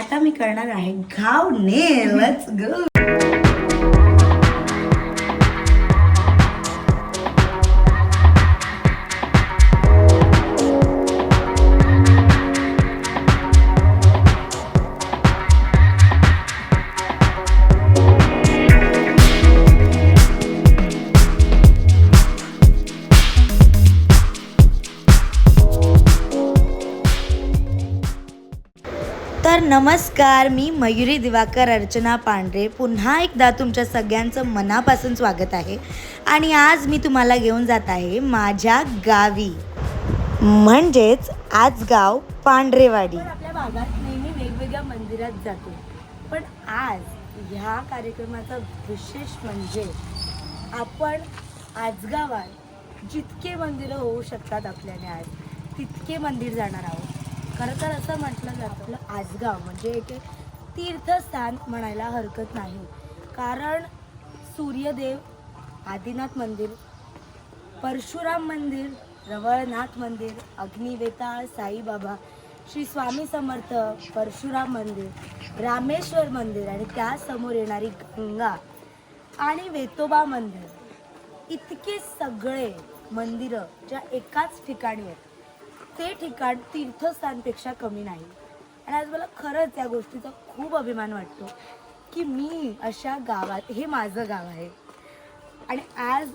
आता मी करणार आहे घाव नेलच ग. तर नमस्कार मी मयुरी दिवाकर अर्चना पांढरे. पुन्हा एकदा तुमच्या सगळ्यांचं मनापासून स्वागत आहे. आणि आज मी तुम्हाला घेऊन जात आहे माझ्या गावी. म्हणजेच आज गाव पांढरेवाडी आपल्या भागात नेहमी वेगवेगळ्या मंदिरात जातो. पण आज ह्या कार्यक्रमाचा विशेष म्हणजे आपण आजगावात जितके मंदिरं होऊ शकतात आपल्याने आज तितके मंदिर जाणार आहोत. खरं तर असं म्हटलं जातं आपलं आजगाव म्हणजे एक तीर्थस्थान म्हणायला हरकत नाही. कारण सूर्यदेव आदिनाथ मंदिर परशुराम मंदिर रवळनाथ मंदिर अग्निवेताळ साईबाबा श्री स्वामी समर्थ परशुराम मंदिर रामेश्वर मंदिर आणि त्यासमोर येणारी गंगा आणि वेतोबा मंदिर. इतके सगळे मंदिरं ज्या एकाच ठिकाणी आहेत. ते ठिकाण तीर्थस्थानपेक्षा कमी नाही. आणि आज मला खरंच या गोष्टीचा खूप अभिमान वाटतो की मी अशा गावात हे माझं गाव आहे. आणि आज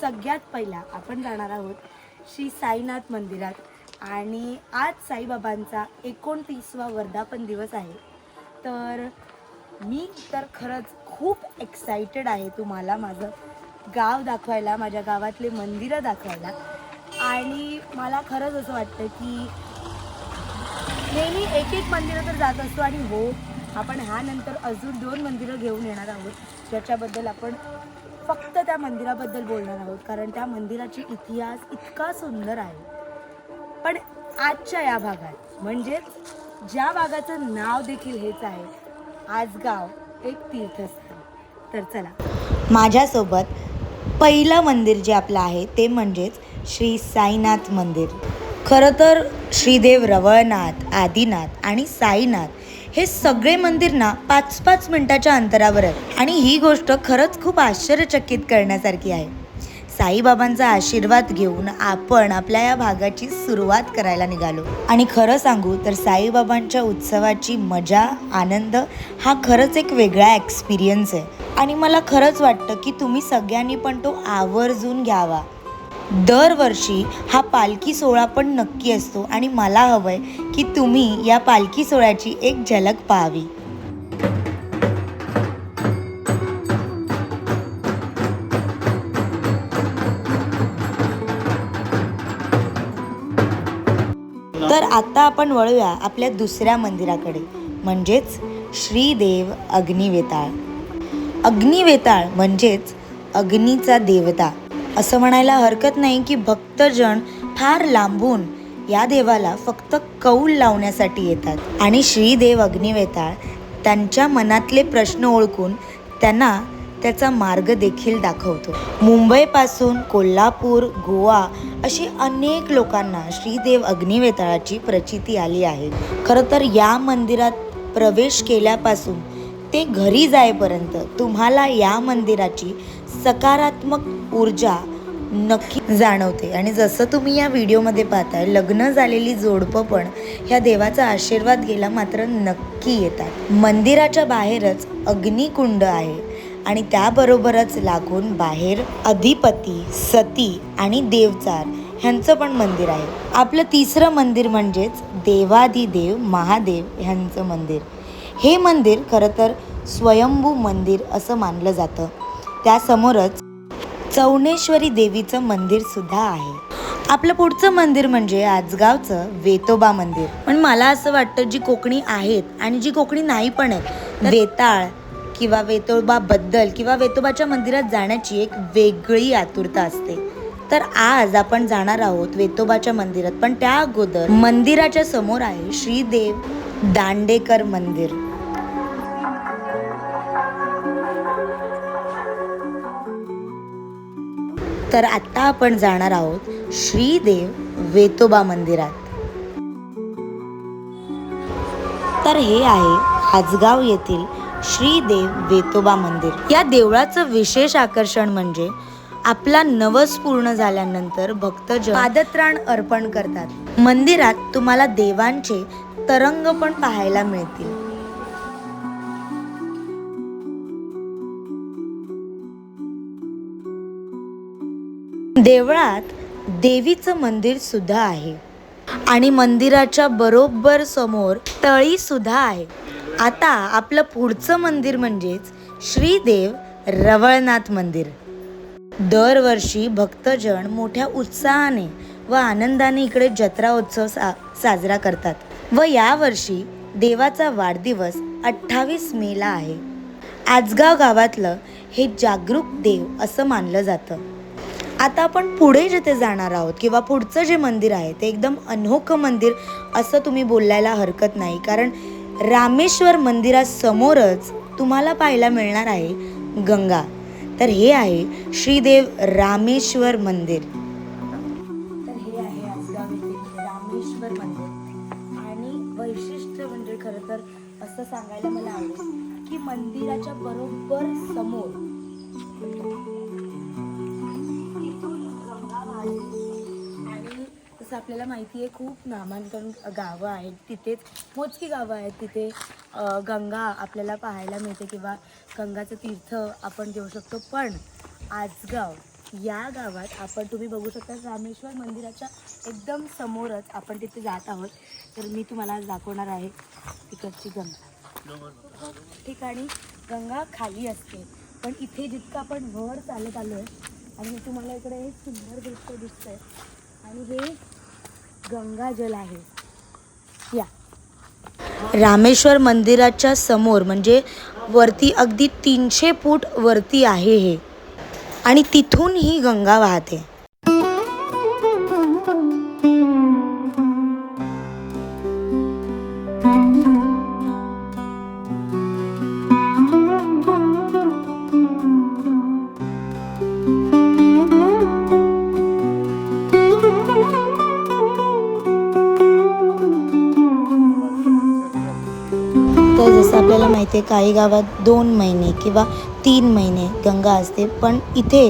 सगळ्यात पहिला आपण जाणार आहोत श्री साईनाथ मंदिरात. आणि आज साईबाबांचा एकोणतीसवा वर्धापन दिवस आहे. तर मी तर खरंच खूप एक्सायटेड आहे तुम्हाला माझं गाव दाखवायला माझ्या गावातले मंदिरं दाखवायला. आणि मला खरंच असं वाटतं की नेहमी एक एक मंदिरं तर जात असतो आणि हो आपण ह्यानंतर अजून दोन मंदिरं घेऊन येणार आहोत ज्याच्याबद्दल आपण फक्त त्या मंदिराबद्दल बोलणार आहोत कारण त्या मंदिराची इतिहास इतका सुंदर आहे. पण आजच्या या भागात म्हणजेच ज्या भागाचं नाव देखील हेच आहे आजगाव एक तीर्थस्थान तर चला. माझ्यासोबत पहिलं मंदिर जे आपलं आहे ते म्हणजेच श्री साईनाथ मंदिर. खरं तर श्रीदेव रवळनाथ आदिनाथ आणि साईनाथ हे सगळे मंदिर ना पाच पाच मिनटाच्या अंतरावर आहेत. आणि ही गोष्ट खरंच खूप आश्चर्यचकित करण्यासारखी आहे. साईबाबांचा आशीर्वाद घेऊन आपण आपल्या या भागाची सुरुवात करायला निघालो. आणि खरं सांगू तर साईबाबांच्या उत्सवाची मजा आनंद हा खरंच एक वेगळा एक्सपिरियन्स आहे. आणि मला खरंच वाटतं की तुम्ही सगळ्यांनी पण तो आवर्जून घ्यावा. दरवर्षी हा पालखी सोहळा पण नक्की असतो आणि मला हवंय की तुम्ही या पालखी सोहळ्याची एक झलक पाहावी. तर आता आपण वळूया आपल्या दुसऱ्या मंदिराकडे म्हणजेच श्रीदेव अग्निवेताळ. अग्निवेताळ म्हणजेच अग्नीचा देवता. असं म्हणायला हरकत नाही की भक्तजन फार लांबून या देवाला फक्त कौल लावण्यासाठी येतात. आणि श्रीदेव अग्निवेताळ त्यांच्या मनातले प्रश्न ओळखून त्यांना त्याचा मार्ग देखील दाखवतो. मुंबईपासून कोल्हापूर गोवा अशी अनेक लोकांना श्रीदेव अग्निवेताळाची प्रचिती आली आहे. खरं तर या मंदिरात प्रवेश केल्यापासून ते घरी जाईपर्यंत तुम्हाला या मंदिराची सकारात्मक ऊर्जा नक्की जाणवते. आणि जसं तुम्ही या व्हिडिओमध्ये पाहताय लग्न झालेली जोडपं पण ह्या देवाचा आशीर्वाद गेला मात्र नक्की येतात. मंदिराच्या बाहेरच अग्निकुंड आहे आणि त्याबरोबरच लागून बाहेर अधिपती सती आणि देवचार ह्यांचं पण मंदिर आहे. आपलं तिसरं मंदिर म्हणजेच देवादिदेव महादेव ह्यांचं मंदिर. हे मंदिर खरं तर स्वयंभू मंदिर असं मानलं जातं. त्यासमोरच चौनेश्वरी देवीचं मंदिर सुद्धा आहे. आपलं पुढचं मंदिर म्हणजे आजगावचं वेतोबा मंदिर. पण मला असं वाटतं जी कोकणी आहेत आणि जी कोकणी नाही पण आहेत वेताळ किंवा वेतोबाबद्दल किंवा वेतोबाच्या मंदिरात जाण्याची एक वेगळी आतुरता असते. तर आज आपण जाणार आहोत वेतोबाच्या मंदिरात. पण त्या अगोदर मंदिराच्या समोर आहे श्रीदेव दांडेकर मंदिर. तर आत्ता आपण जाणार आहोत श्रीदेव वेतोबा मंदिरात. तर हे आहे हाजगाव येथील श्रीदेव वेतोबा मंदिर. या देवळाचं विशेष आकर्षण म्हणजे आपला नवस पूर्ण झाल्यानंतर भक्तजन पादत्राण अर्पण करतात. मंदिरात तुम्हाला देवांचे तरंग पण पाहायला मिळतील. देवळात देवीचं मंदिर सुद्धा आहे. आणि मंदिराच्या बरोबर समोर तळी सुद्धा आहे. आता आपलं पुढचं मंदिर म्हणजेच श्रीदेव रवळनाथ मंदिर. दरवर्षी भक्तजन मोठ्या उत्साहाने व आनंदाने इकडे जत्रा उत्सव सा साजरा करतात. व यावर्षी देवाचा वाढदिवस अठ्ठावीस मेला आहे. आजगाव गावातलं हे जागरूक देव असं मानलं जातं. आता आपण पुढे जिथे जाणार आहोत किंवा पुढचं जे मंदिर आहे ते एकदम अनोखं मंदिर असं तुम्ही बोलायला हरकत नाही. कारण रामेश्वर मंदिरासमोरच तुम्हाला पाहायला मिळणार आहे गंगा. तर हे आहे श्रीदेव रामेश्वर मंदिर. तर हे आहे आसगाव येथील रामेश्वर मंदिर. आणि वैशिष्ट्य म्हणजे खरं तर असं सांगायला मला आवडेल की मंदिराच्या बरोबर समोर जसं आपल्याला माहिती आहे खूप नामांकन गावं आहेत तिथेच. मोजकी गावं आहेत तिथे. गंगा आपल्याला पाहायला मिळते किंवा गंगाचं तीर्थ आपण घेऊ शकतो. पण आजगाव या गावात आपण तुम्ही बघू शकता रामेश्वर मंदिराच्या एकदम समोरच आपण तिथे जात आहोत. तर मी तुम्हाला दाखवणार आहे तिकडची गंगा. ठिकाणी गंगा खाली असते. पण इथे जितकं आपण वर चालत आलो आहे आणि तुम्हाला इकडे हे सुंदर दृश्य दिसतंय. आणि हे गंगाजल आहे. या. रामेश्वर मंदिराच्या समोर म्हणजे वरती अगदी तीनशे फूट वरती आहे हे. आणि तिथून ही गंगा वाहते. जसं आपल्याला माहिती आहे काही गावात दोन महिने किंवा तीन महिने गंगा असते पण इथे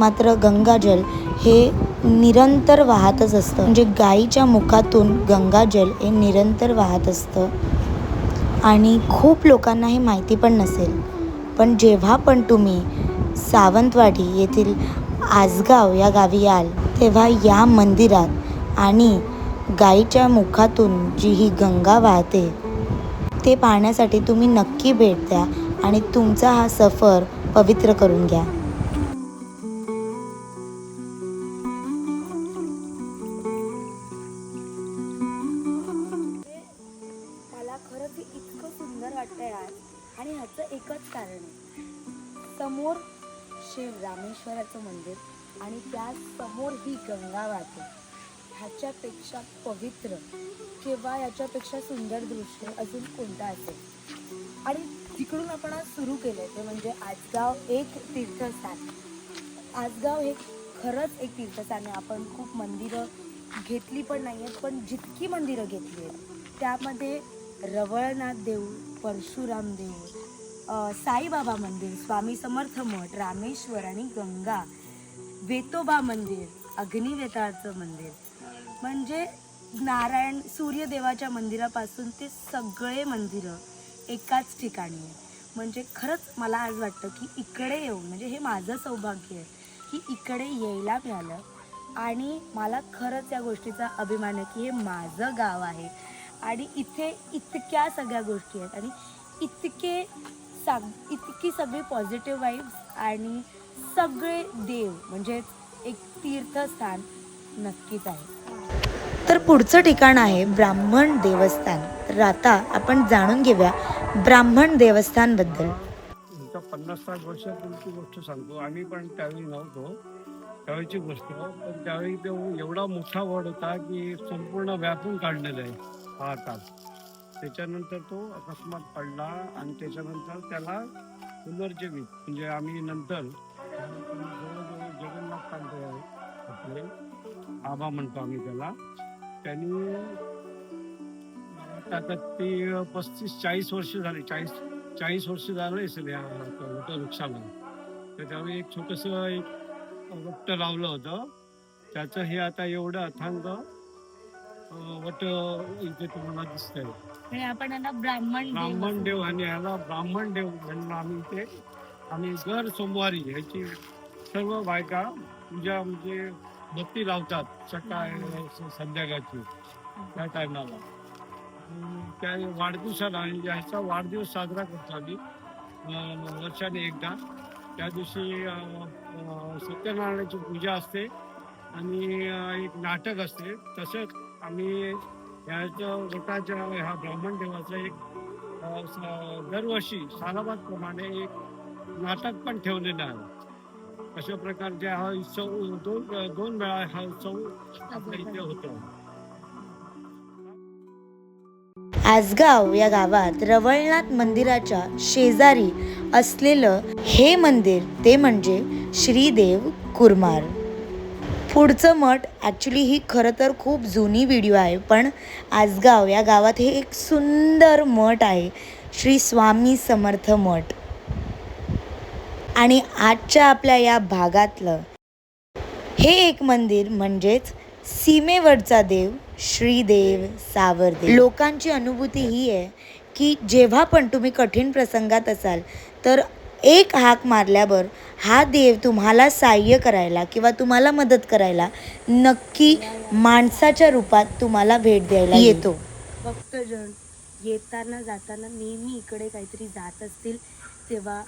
मात्र गंगाजल हे निरंतर वाहतच असतं. म्हणजे गाईच्या मुखातून गंगाजल हे निरंतर वाहत असतं. आणि खूप लोकांना हे माहिती पण नसेल. पण जेव्हा पण तुम्ही सावंतवाडी येथील आजगाव या गावी याल तेव्हा या मंदिरात आणि गाईच्या मुखातून जी ही गंगा वाहते ते पाहण्यासाठी तुम्ही नक्की भेट द्या आणि तुमचा हा सफर पवित्र करून घ्या. मला खरंच इतकं सुंदर वाटतंय आज आणि ह्याचं एकच कारण आहे. समोर शिव रामेश्वराचं मंदिर आणि त्या समोर ही गंगा वाहते. ह्याच्यापेक्षा पवित्र किंवा याच्यापेक्षा सुंदर दृश्य अजून कोणतं असेल? आणि तिकडून आपण आज सुरू केलं ते म्हणजे आजगाव एक तीर्थस्थान. आजगाव हे खरंच एक तीर्थस्थान आहे. आपण खूप मंदिरं घेतली पण नाही आहेत पण जितकी मंदिरं घेतली आहेत त्यामध्ये रवळनाथ देऊळ परशुराम देऊळ साईबाबा मंदिर स्वामी समर्थ मठ रामेश्वर आणि गंगा वेतोबा मंदिर अग्निवेताळचं मंदिर म्हणजे नारायण सूर्यदेवाच्या मंदिरापासून ते सगळे मंदिरं एकाच ठिकाणी आहे म्हणजे खरंच मला आज वाटतं की इकडे येऊन म्हणजे हे माझं सौभाग्य आहे की इकडे यायला मिळालं. आणि मला खरंच या गोष्टीचा अभिमान आहे की हे माझं गाव आहे. आणि इथे इतक्या सगळ्या गोष्टी आहेत. आणि इतके सग इतकी सगळी पॉझिटिव्ह वाईब्स आणि सगळे देव म्हणजे एक तीर्थस्थान नक्कीच आहे. तर पुढचं ठिकाण आहे ब्राह्मण देवस्थान. तर आता आपण जाणून घेऊया ब्राह्मण देवस्थानबद्दल. आता पन्नास साठ वर्षापूर्वीची गोष्ट सांगतो. आम्ही पण त्यावेळी नव्हतो. त्यावेळीची गोष्ट. पण त्यावेळी तो एवढा मोठा वड होता की संपूर्ण व्यापून काढलेला आहे. हा तास त्याच्यानंतर तो अकस्मात पडला आणि त्याच्यानंतर त्याला पुनर्जीवित. म्हणजे आम्ही नंतर जवळजवळ जगन्नाथ पांडे आहे आपले. आबा म्हणतो आम्ही त्याला. त्यांनी ती पस्तीस चाळीस वर्ष झाली. चाळीस चाळीस वर्ष झालं असेल या वट वृक्षाला तर त्यावेळी एक छोटस एक वट्ट लावलं होतं. त्याचं हे आता एवढं अथांग वट इथे तुम्हाला आपण यांना ब्राह्मण देव ब्राह्मण देव आणि ह्याला ब्राह्मण देव म्हणून आम्ही ते आम्ही दर सोमवारी ह्याची सर्व बायका पूजा म्हणजे बत्ती लावतात सकाळ संध्याकाळची त्या टायमाला. त्या वाढदिवसाला आणि ह्याचा वाढदिवस साजरा करतो आम्ही वर्षाने एकदा. त्या दिवशी सत्यनारायणाची पूजा असते आणि एक नाटक असते. तसेच आम्ही ह्याच्या गटाच्या ह्या ब्राह्मण देवाचं एक स- दरवर्षी सालाबादप्रमाणे एक नाटक पण ठेवलेलं आहे. अशा प्रकारचे हा उत्सव दोन दोन वेळा हा उत्सव इथे होतो. आसगाव या गावात रवळनाथ मंदिराच्या शेजारी असलेलं हे मंदिर ते म्हणजे श्रीदेव कुरमार. पुढचं मठ ॲक्च्युली ही खरं तर खूप जुनी व्हिडिओ आहे पण आसगाव या गावात हे एक सुंदर मठ आहे श्री स्वामी समर्थ मठ. आणि आजच्या आपल्या या भागातलं हे एक मंदिर म्हणजेच सीमेवरचा देव श्रीदेव सावरदेव. लोकांची अनुभूती ही आहे की जेव्हा पण तुम्ही कठीण प्रसंगात असाल तर एक हाक मारल्यावर हा देव तुम्हाला साह्य करायला किंवा तुम्हाला मदत करायला नक्की माणसाच्या रूपात तुम्हाला भेट द्यायला येतो. भक्तजन येताना जाताना नेहमी इकडे काहीतरी जात असतील तेव्हा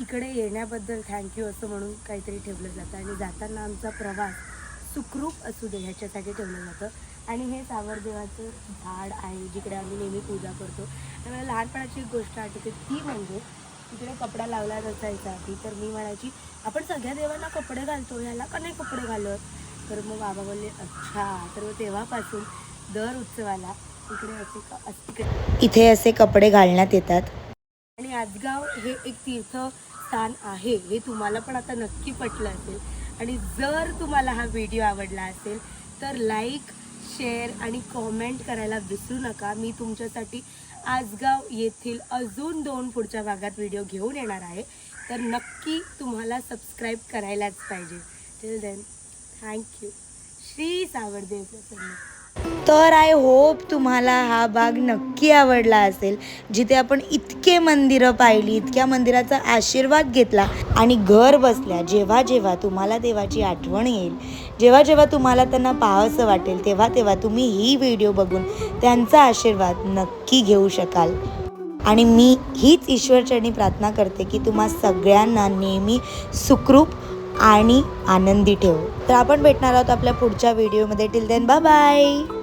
इकडे येण्याबद्दल थँक्यू असं म्हणून काहीतरी ठेवलं जातं आणि जाताना आमचा प्रवास सुखरूप असू दे ह्याच्यासाठी ठेवलं जातं. आणि हे सावरदेवाचं झाड आहे जिकडे आम्ही नेहमी पूजा करतो. आणि मला लहानपणाची एक गोष्ट आठवते ती म्हणजे तिकडे कपडा लावला नसायचा आधी तर मी म्हणायची आपण सगळ्या देवांना कपडे घालतो ह्याला का नाही कपडे घालत? तर मग बाबा बोलले अच्छा. तर मग तेव्हापासून दर उत्सवाला इकडे असे इकडे इथे असे कपडे घालण्यात येतात. आणि आजगाव हे एक तीर्थस्थान आहे हे तुम्हाला पण आता नक्की पटलं असेल. आणि जर तुम्हाला हा व्हिडिओ आवडला असेल तर लाईक शेअर आणि कॉमेंट करायला विसरू नका. मी तुमच्यासाठी आजगाव येथील अजून दोन पुढच्या भागात व्हिडिओ घेऊन येणार आहे. तर नक्की तुम्हाला सबस्क्राईब करायलाच पाहिजे. Till then thank you Shri Savardev प्रसन्न. तर आय होप तुम्हाला हा भाग नक्की आवडला असेल जिथे आपण इतके मंदिरं पाहिली इतक्या मंदिराचा आशीर्वाद घेतला आणि घर बसल्या जेव्हा जेव्हा तुम्हाला देवाची आठवण येईल जेव्हा जेव्हा तुम्हाला त्यांना पाहावंसं वाटेल तेव्हा तेव्हा तुम्ही ही व्हिडिओ बघून त्यांचा आशीर्वाद नक्की घेऊ शकाल. आणि मी हीच ईश्वरचरणी प्रार्थना करते की तुम्हा सगळ्यांना नेहमी सुखरूप आणि आनंदी ठेव. तर आपण भेटणार आहोत आपल्या पुढच्या व्हिडिओमध्ये टिल देन बाय बाय